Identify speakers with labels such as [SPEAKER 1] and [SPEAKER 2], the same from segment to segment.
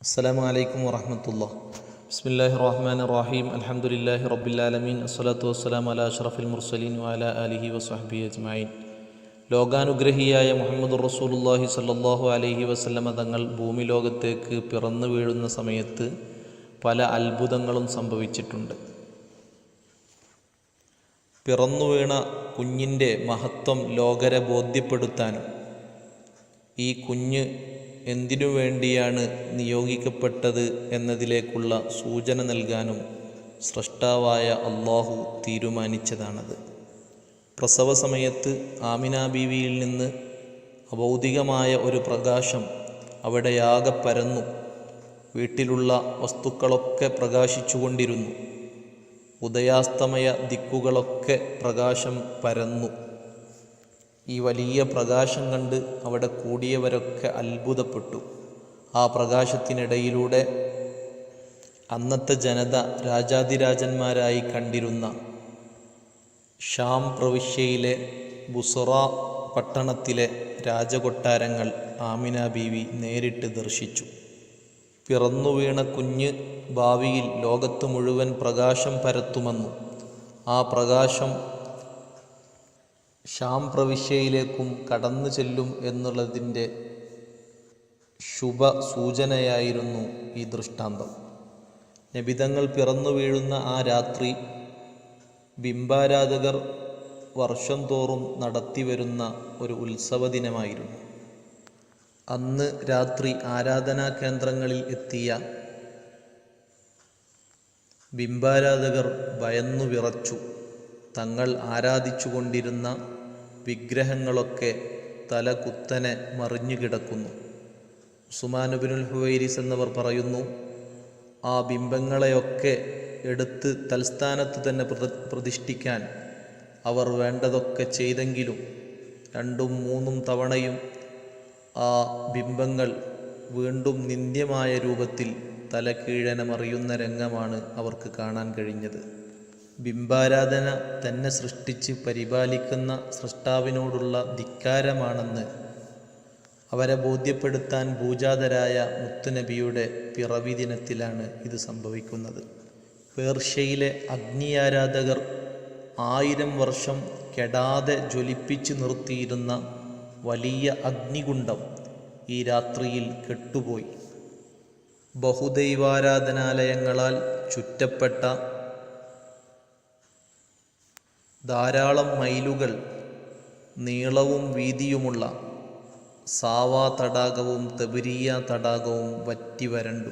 [SPEAKER 1] അസ്സലാമു അലൈക്കും വറഹമത്തുള്ള ബിസ്മില്ലാഹി റഹ്മാൻ റഹീം അൽഹംദുലില്ലാഹി റബ്ബിൽ ആലമീൻ അസ്സലാത്തു വസ്സലാം അല അഷ്റഫിൽ മുർസലീൻ വാല അലിഹി വസ്ഹബി അജ്മായിൻ ലോകാനുഗ്രഹിയായ മുഹമ്മദ് റസൂലുള്ളാഹി സ്വല്ലല്ലാഹു അലൈഹി വസല്ലമ തങ്ങൾ ഭൂമി ലോകത്തേക്ക് പിറന്നു വീഴുന്ന സമയത്ത് പല അത്ഭുതങ്ങളും സംഭവിച്ചിട്ടുണ്ട്. പിറന്നു വീണ കുഞ്ഞിന്റെ മഹത്വം ലോകരെ ബോധ്യപ്പെടുത്താനും ഈ കുഞ്ഞ് എന്തിനു വേണ്ടിയാണ് നിയോഗിക്കപ്പെട്ടത് എന്നതിലേക്കുള്ള സൂചന നൽകാനും സ്രഷ്ടാവായ അള്ളാഹു തീരുമാനിച്ചതാണത്. പ്രസവ സമയത്ത് ആമിന ബീവിയിൽ നിന്ന് അഭൗതികമായ ഒരു പ്രകാശം അവിടെയാകെ പരന്നു. വീട്ടിലുള്ള വസ്തുക്കളൊക്കെ പ്രകാശിച്ചുകൊണ്ടിരുന്നു. ഉദയാസ്തമയ ദിക്കുകളൊക്കെ പ്രകാശം പരന്നു. ഈ വലിയ പ്രകാശം കണ്ട് അവിടെ കൂടിയവരൊക്കെ അത്ഭുതപ്പെട്ടു. ആ പ്രകാശത്തിനിടയിലൂടെ അന്നത്തെ ജനത രാജാതിരാജന്മാരായി കണ്ടിരുന്ന ഷാം പ്രവിശ്യയിലെ ബുസറ പട്ടണത്തിലെ രാജകൊട്ടാരങ്ങൾ ആമിന ബീവി നേരിട്ട് ദർശിച്ചു. പിറന്നു വീണ കുഞ്ഞ് ഭാവിയിൽ ലോകത്ത് മുഴുവൻ പ്രകാശം പരത്തുമെന്നും ആ പ്രകാശം ഷാം പ്രവിശ്യയിലേക്കും കടന്നു ചെല്ലും എന്നുള്ളതിന്റെ ശുഭ സൂചനയായിരുന്നു ഈ ദൃഷ്ടാന്തം. നബിതങ്ങൾ പിറന്നു വീഴുന്ന ആ രാത്രി ബിംബാരാധകർ വർഷം തോറും നടത്തിവരുന്ന ഒരു ഉത്സവ ദിനമായിരുന്നു അന്ന് രാത്രി ആരാധനാ കേന്ദ്രങ്ങളിൽ എത്തിയ ബിംബാരാധകർ ഭയന്നു വിറച്ചു. തങ്ങൾ ആരാധിച്ചുകൊണ്ടിരുന്ന വിഗ്രഹങ്ങളൊക്കെ തല കുത്തനെ മറിഞ്ഞുകിടക്കുന്നു ഉസുമാനുബിനുൽ ഹുവൈരിസ് എന്നവർ പറയുന്നു ആ ബിംബങ്ങളെയൊക്കെ എടുത്ത് തൽസ്ഥാനത്ത് തന്നെ പ്രതിഷ്ഠിക്കാൻ അവർ വേണ്ടതൊക്കെ ചെയ്തെങ്കിലും രണ്ടും മൂന്നും തവണയും ആ ബിംബങ്ങൾ വീണ്ടും നിന്ദ്യമായ രൂപത്തിൽ തല കീഴനെ രംഗമാണ് അവർക്ക് കാണാൻ കഴിഞ്ഞത്. ബിംബാരാധന തന്നെ സൃഷ്ടിച്ച് പരിപാലിക്കുന്ന സൃഷ്ടാവിനോടുള്ള ധിക്കാരമാണെന്ന് അവരെ ബോധ്യപ്പെടുത്താൻ പൂജാതരായ മുത്തുനബിയുടെ പിറവി ദിനത്തിലാണ് ഇത് സംഭവിക്കുന്നത്. പേർഷ്യയിലെ അഗ്നിയാരാധകർ ആയിരം വർഷം കെടാതെ ജ്വലിപ്പിച്ചു നിർത്തിയിരുന്ന വലിയ അഗ്നിഗുണ്ടം ഈ രാത്രിയിൽ കെട്ടുപോയി. ബഹുദൈവാരാധനാലയങ്ങളാൽ ചുറ്റപ്പെട്ട ധാരാളം മൈലുകൾ നീളവും വീതിയുമുള്ള സാവാ തടാകവും തബുരിയ തടാകവും വറ്റി വരണ്ടു.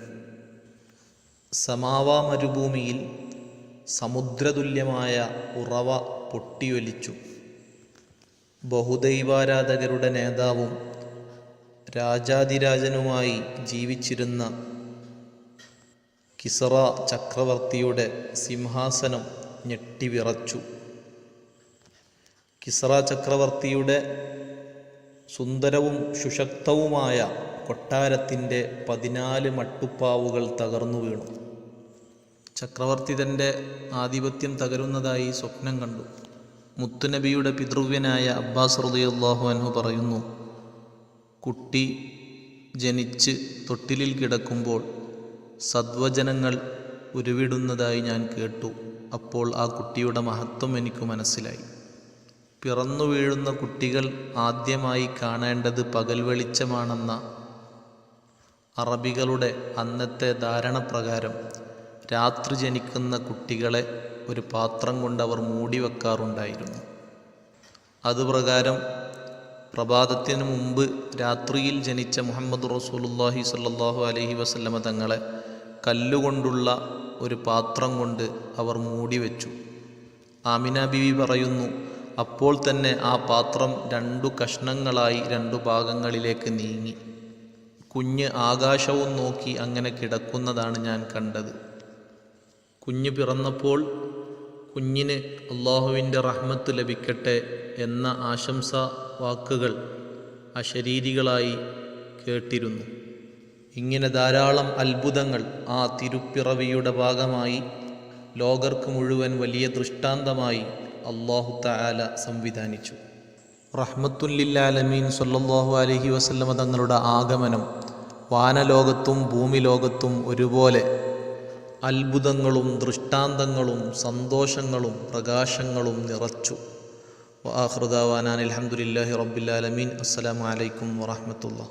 [SPEAKER 1] സമാവ മരുഭൂമിയിൽ സമുദ്രതുല്യമായ ഉറവ പൊട്ടിയൊലിച്ചു. ബഹുദൈവാരാധകരുടെ നേതാവും രാജാതിരാജനുമായി ജീവിച്ചിരുന്ന കിസറ ചക്രവർത്തിയുടെ സിംഹാസനം ഞെട്ടിവിറച്ചു. കിസറ ചക്രവർത്തിയുടെ സുന്ദരവും സുശക്തവുമായ കൊട്ടാരത്തിന്റെ പതിനാല് മട്ടുപ്പാവുകൾ തകർന്നു വീണു. ചക്രവർത്തി തന്റെ ആധിപത്യം തകരുന്നതായി സ്വപ്നം കണ്ടു. മുത്തുനബിയുടെ പിതൃവ്യനായ അബ്ബാസ് റളിയല്ലാഹു അൻഹു പറയുന്നു കുട്ടി ജനിച്ച് തൊട്ടിലിൽ കിടക്കുമ്പോൾ സദ്വചനങ്ങൾ ഉരുവിടുന്നതായി ഞാൻ കേട്ടു. അപ്പോൾ ആ കുട്ടിയുടെ മഹത്വം എനിക്ക് മനസ്സിലായി. പിറന്നു വീഴുന്ന കുട്ടികൾ ആദ്യമായി കാണേണ്ടത് പകൽ വെളിച്ചമാണെന്ന അറബികളുടെ അന്നത്തെ ധാരണ പ്രകാരം രാത്രി ജനിക്കുന്ന കുട്ടികളെ ഒരു പാത്രം കൊണ്ട് അവർ മൂടി വെക്കാറുണ്ടായിരുന്നു. അതുപ്രകാരം പ്രഭാതത്തിന് മുമ്പ് രാത്രിയിൽ ജനിച്ച മുഹമ്മദ് റസൂലുല്ലാഹി സല്ലാഹു അലഹി വസല്ലമ തങ്ങളെ കല്ലുകൊണ്ടുള്ള ഒരു പാത്രം കൊണ്ട് അവർ മൂടി വെച്ചു. ആമിന ബിവി പറയുന്നു അപ്പോൾ തന്നെ ആ പാത്രം രണ്ടു കഷ്ണങ്ങളായി രണ്ടു ഭാഗങ്ങളിലേക്ക് നീങ്ങി. കുഞ്ഞ് ആകാശവും നോക്കി അങ്ങനെ കിടക്കുന്നതാണ് ഞാൻ കണ്ടത്. കുഞ്ഞ് പിറന്നപ്പോൾ കുഞ്ഞിന് അള്ളാഹുവിന്റെ റഹ്മത്ത് ലഭിക്കട്ടെ എന്ന ആശംസ വാക്കുകൾ അശരീരികളായി കേട്ടിരുന്നു. ഇങ്ങനെ ധാരാളം അത്ഭുതങ്ങൾ ആ തിരുപ്പിറവിയുടെ ഭാഗമായി ലോകർക്ക് മുഴുവൻ വലിയ ദൃഷ്ടാന്തമായി അള്ളാഹു താല സംവിധാനിച്ചു. റഹ്മത്തുല്ലില്ലാലമീൻ സല്ലല്ലാഹു അലഹി വസല്ലമ തങ്ങളുടെ ആഗമനം വാനലോകത്തും ഭൂമിലോകത്തും ഒരുപോലെ അത്ഭുതങ്ങളും ദൃഷ്ടാന്തങ്ങളും സന്തോഷങ്ങളും പ്രകാശങ്ങളും നിറച്ചു. വാഹൃദാവാനാൻ അലഹമുല്ലാഹി റബ്ബിലാലമീൻ അസ്സലാമലൈക്കും വറഹമത്തുള്ള